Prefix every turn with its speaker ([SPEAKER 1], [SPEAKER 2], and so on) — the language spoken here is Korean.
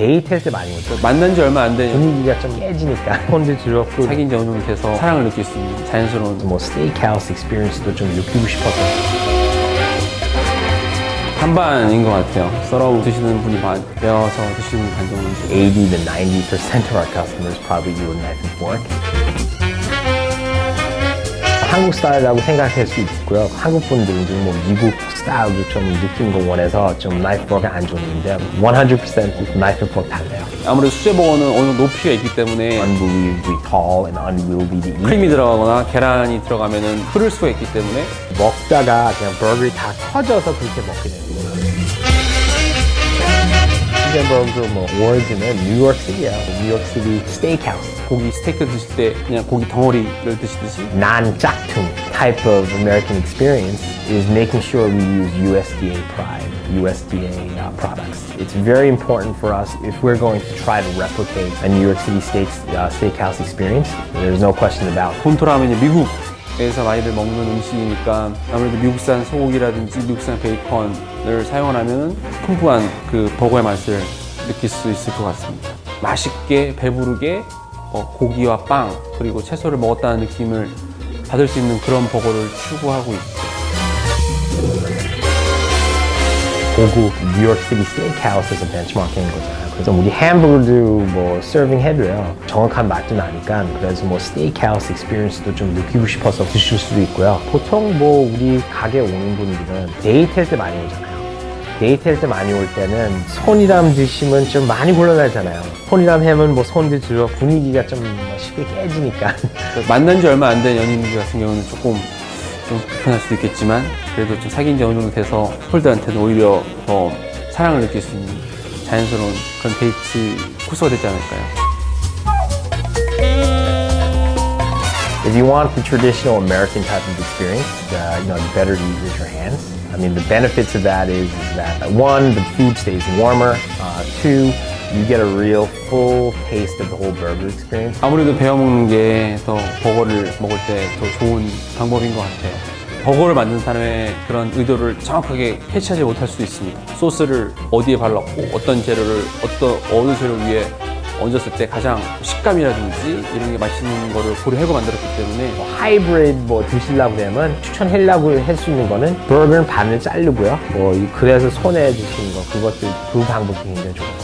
[SPEAKER 1] 데이트할 때 많이 오죠.
[SPEAKER 2] 만난 지 얼마 안 된
[SPEAKER 1] 분위기가 좀 깨지니까 폰도 즐겁고
[SPEAKER 2] 사귄 지 어느 정도 돼서 사랑을 느낄 수 있는 자연스러운
[SPEAKER 1] 뭐 스테이크하우스 익스피리언스도 좀 느끼고 싶어서
[SPEAKER 2] 반반인 것 같아요. 썰어 드시는 분이 반, 배워서 드시는 분이 반 정도.
[SPEAKER 1] 80 to 90% of our customers probably use a knife and fork. 한국 스타일이라고 생각할 수 있고요. 한국 분들은 좀뭐 미국 스타일도 좀 느끼는 거 원해서 좀 fork 안 좋은데 100% knife and fork 달라요.
[SPEAKER 2] 아무래도 수제버거는 어느 정도 높이가 있기 때문에
[SPEAKER 1] Unbelievably tall and unwieldy to eat.
[SPEAKER 2] 크림이 들어가거나 계란이 들어가면은 흐를 수가 있기 때문에
[SPEAKER 1] 먹다가 그냥 버거이 다 터져서 그렇게 먹게 되는 거예요. 수제버거 뭐 오리진은 뉴욕시티야. 뉴욕시티 스테이크하우스.
[SPEAKER 2] 고기 스테이크 드실 때 그냥 고기 덩어리를 드시듯이
[SPEAKER 1] non-짝퉁 type of American experience is making sure we use USDA Pride, USDA uh, products. It's very important for us if we're going to try to replicate a New York City steak, uh, steakhouse experience. There's no question about it.
[SPEAKER 2] 본토라면 이제 미국 에서 많이들 먹는 음식이니까 아무래도 미국산 소고기라든지 미국산 베이컨을 사용하면 풍부한 그 버거의 맛을 느낄 수 있을 것 같습니다. 맛있게 배부르게 어, 고기와 빵 그리고 채소를 먹었다는 느낌을 받을 수 있는 그런 버거를 추구하고 있죠.
[SPEAKER 1] 고급 뉴욕 시티 스테이크하우스에서 벤치마킹인 거잖아요. 그래서 우리 햄버거도 뭐 서빙 해도요. 정확한 맛도 나니까 그래서 뭐 스테이크하우스 익스피리언스도 좀 느끼고 싶어서 드실 수도 있고요. 보통 뭐 우리 가게 오는 분들은 데이트할 때 많이 오잖아요. 데이트할 때 많이 올 때는 손이람 드시면 좀 많이 곤란하잖아요. 손이람 하면 뭐 손도 들어 분위기가 좀 쉽게 깨지니까.
[SPEAKER 2] 만난 지 얼마 안 된 연인들 같은 경우는 조금 좀 불편할 수도 있겠지만 그래도 좀 사귄 지 어느 정도 돼서 홀드한테는 오히려 더 사랑을 느낄 수 있는 자연스러운 그런 데이트 코스가 되지 않을까요?
[SPEAKER 1] If you want the traditional American type of experience, uh, you know, it's better to eat with your hands. I mean, the benefits of that is, is that uh, one, the food stays warmer. Uh, two, you get a real full taste of the whole burger experience.
[SPEAKER 2] 아무래도 베어 먹는 게 더 버거를 먹을 때 더 좋은 방법인 것 같아요. 버거를 만든 사람의 그런 의도를 정확하게 캐치하지 못할 수도 있습니다. 소스를 어디에 발랐고 어떤 재료를 어떤 어느 재료 위에 얹었을 때 가장 식감이라든지 이런 게 맛있는 거를 고려하고 만들었기 때문에
[SPEAKER 1] 하이브리드 뭐 드시려고 그러면 추천하려고 할 수 있는 거는 버거는 반을 자르고요. 뭐 이- 그래서 손에 드시는 거 그것도 그 방법이 굉장히 좋아요.